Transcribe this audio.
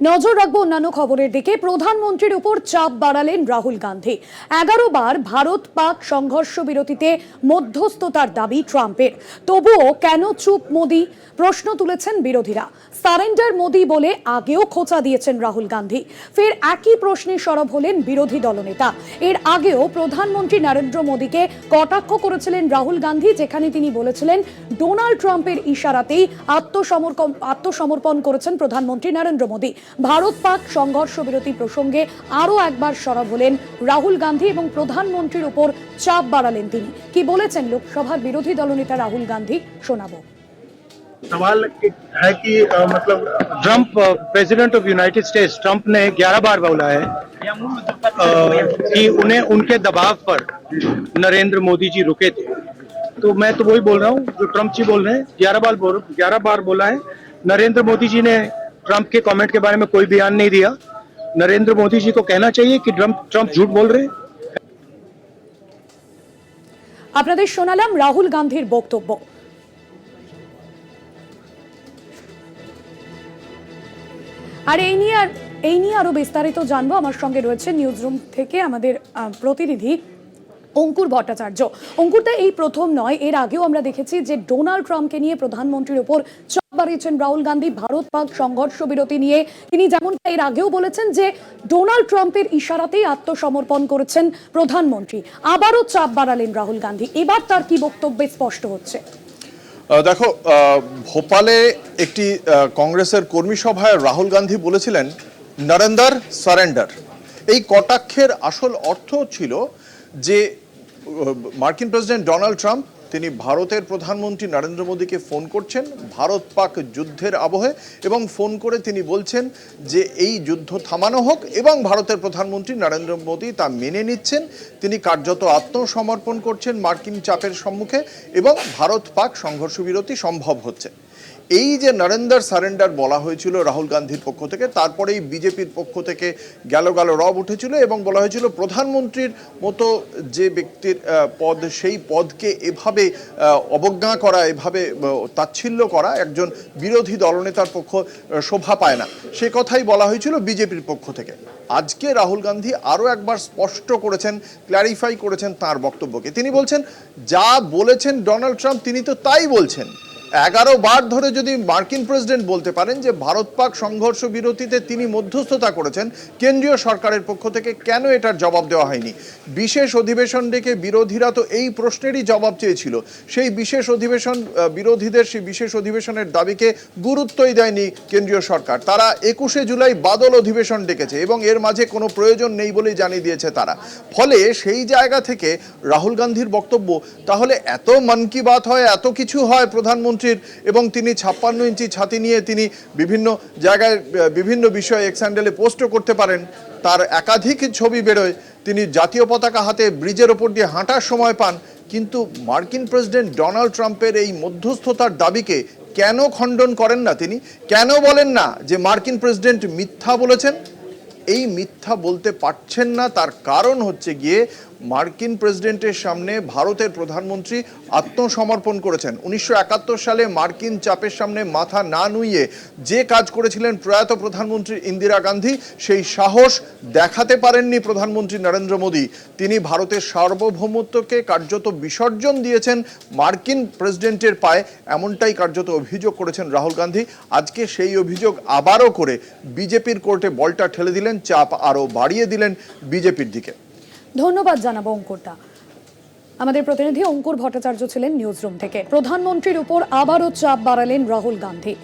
নজর রাখব অন্যান্য খবরের দিকে। প্রধানমন্ত্রীর উপর চাপ বাড়ালেন রাহুল গান্ধী। এগারো বার ভারত পাক সংঘর্ষ বিরতিতে মধ্যস্থতার দাবি ট্রাম্পের। তবুও কেন চুপ মোদি? প্রশ্ন তুলেছেন বিরোধীরা। সারেন্ডার মোদি বলে আগেও খোঁচা দিয়েছেন রাহুল গান্ধী। ফের একই প্রশ্নে সরব হলেন বিরোধী দলনেতা। এর আগেও প্রধানমন্ত্রী নরেন্দ্র মোদীকে কটাক্ষ করেছিলেন রাহুল গান্ধী, যেখানে তিনি বলেছিলেন, ডোনাল্ড ট্রাম্পের ইশারাতেই আত্মসমর্পণ আত্মসমর্পণ করেছেন প্রধানমন্ত্রী নরেন্দ্র মোদী। ভারত পাক সংঘর্ষ বিরতি প্রসঙ্গে আরও একবার সরব হলেন রাহুল গান্ধী এবং প্রধানমন্ত্রীর উপর চাপ বাড়ালেন তিনি কি বলেছেন লোকসভার বিরোধী দলনেতা রাহুল গান্ধী শোনাবো सवाल एक है कि अ, मतलब Trump president of United States Trump ने 11 बार बोला है अ, कि उन्हें उनके दबाव पर नरेंद्र मोदी जी रुके थे तो मैं तो वही बोल रहा हूँ जो ट्रम्प जी बोल रहे हैं ग्यारह बार बोल ग्यारह बार बोला है नरेंद्र मोदी जी ने ट्रम्प के कमेंट के बारे में कोई बयान नहीं दिया नरेंद्र मोदी जी को कहना चाहिए कि ट्रम्प ट्रम्प झूठ बोल रहे हैं আপনাদের শোনালাম রাহুল গান্ধীর বক্তব্য আর এই নিয়ে আর এই নিয়ে আরো বিস্তারিত জানবো আমার সঙ্গে রয়েছে নিউজ রুম থেকে আমাদের আহ, প্রতিনিধি অঙ্কুর ভট্টাচার্য অঙ্কুরদা এই প্রথম নয় এর আগেও আমরা দেখেছি যে ডোনাল্ড ট্রাম্পকে নিয়ে প্রধানমন্ত্রীর ওপর চাপ বাড়িয়েছেন রাহুল গান্ধী, ভারত পাক সংঘর্ষ বিরতি নিয়ে। তিনি যেমন এর আগেও বলেছেন যে, ডোনাল্ড ট্রাম্পের ইশারাতেই আত্মসমর্পণ করেছেন প্রধানমন্ত্রী। আবারও চাপ বাড়ালেন রাহুল গান্ধী। এবার তার কি বক্তব্যে স্পষ্ট হচ্ছে? দেখো ভোপালে একটি কংগ্রেসের কর্মী সভায় রাহুল গান্ধী বলেছিলেন, নরেন্দার, সারেন্ডার। এই কটাক্ষের আসল অর্থ ছিল যে মার্কিন প্রেসিডেন্ট ডোনাল্ড ট্রাম্প তিনি ভারতের প্রধানমন্ত্রী নরেন্দ্র মোদীকে ফোন করছেন ভারত পাক যুদ্ধের আবহে এবং ফোন করে তিনি বলছেন যে এই যুদ্ধ থামানো হোক এবং ভারতের প্রধানমন্ত্রী নরেন্দ্র মোদী তা মেনে নিচ্ছেন। তিনি কার্যত আত্মসমর্পণ করছেন মার্কিন চাপের সম্মুখে এবং ভারত পাক সংঘর্ষ বিরতি সম্ভব হচ্ছে। এই যে নরেন্দ্র সারেন্ডার বলা হয়েছিল রাহুল গান্ধীর পক্ষ থেকে, তারপরেই বিজেপির পক্ষ থেকে গেল গেল রব উঠেছিল এবং বলা হয়েছিল প্রধানমন্ত্রীর মতো যে ব্যক্তির পদ, সেই পদকে এভাবে অবজ্ঞা করা, এভাবে তাচ্ছিল্য করা একজন বিরোধী দলনেতার পক্ষ শোভা পায় না। সে কথাই বলা হয়েছিল বিজেপির পক্ষ থেকে। আজকে রাহুল গান্ধী আরও একবার স্পষ্ট করেছেন ক্ল্যারিফাই করেছেন তার বক্তব্যকে। তিনি বলছেন, যা বলেছেন ডোনাল্ড ট্রাম্প, তিনি তো তাই বলছেন। এগারো বার ধরে যদি মার্কিন প্রেসিডেন্ট বলতে পারেন যে ভারত পাক সংঘর্ষ বিরতিতে তিনি মধ্যস্থতা করেছেন, কেন্দ্রীয় সরকারের পক্ষ থেকে কেন এটার জবাব দেওয়া হয়নি? বিশেষ অধিবেশন ডেকে বিরোধীরা তো এই প্রশ্নেরই জবাব চেয়েছিল। সেই বিশেষ অধিবেশন বিরোধীদের সেই বিশেষ অধিবেশনের দাবিকে গুরুত্বই দেয়নি কেন্দ্রীয় সরকার। তারা একুশে জুলাই বাদল অধিবেশন ডেকেছে এবং এর মাঝে কোনো প্রয়োজন নেই বলেই জানিয়ে দিয়েছে তারা। ফলে সেই জায়গা থেকে রাহুল গান্ধীর বক্তব্য, তাহলে এত মন কি বাত হয়, এত কিছু হয় প্রধানমন্ত্রীর এবং তিনি ছাপ্পান্ন ইঞ্চি ছাতি নিয়ে তিনি বিভিন্ন জায়গায়, বিভিন্ন বিষয়ে এক্স হ্যান্ডেলে পোস্টও করতে পারেন। তার একাধিক ছবি বেরোয়। তিনি জাতীয় পতাকা হাতে ব্রিজের ওপর দিয়ে হাঁটার সময় পান। কিন্তু মার্কিন প্রেসিডেন্ট ডোনাল্ড ট্রাম্পের এই মধ্যস্থতার দাবিকে কেন খণ্ডন করেন না তিনি? কেন বলেন না যে মার্কিন প্রেসিডেন্ট মিথ্যা বলেছেন? এই মিথ্যা বলতে পারছেন না। তার কারণ হচ্ছে গিয়ে মার্কিন প্রেসিডেন্টের সামনে ভারতের প্রধানমন্ত্রী আত্মসমর্পণ করেছেন। উনিশশো একাত্তর সালে মার্কিন চাপের সামনে মাথা না নুইয়ে যে কাজ করেছিলেন প্রয়াত প্রধানমন্ত্রী ইন্দিরা গান্ধী, সেই সাহস দেখাতে পারেননি প্রধানমন্ত্রী নরেন্দ্র মোদী। তিনি ভারতের সার্বভৌমত্বকে কার্যত বিসর্জন দিয়েছেন মার্কিন প্রেসিডেন্টের পায়ে, এমনটাই কার্যত অভিযোগ করেছেন রাহুল গান্ধী। আজকে সেই অভিযোগ আবারও করে বিজেপির কোর্টে বলটা ঠেলে দিলেন, চাপ আরও বাড়িয়ে দিলেন বিজেপির দিকে। ধন্যবাদ জানাব অঙ্কুরদা। আমাদের প্রতিনিধি অঙ্কুর ভট্টাচার্য ছিলেন নিউজরুম থেকে। প্রধানমন্ত্রীর উপর আবারও চাপ বাড়ালেন রাহুল গান্ধী।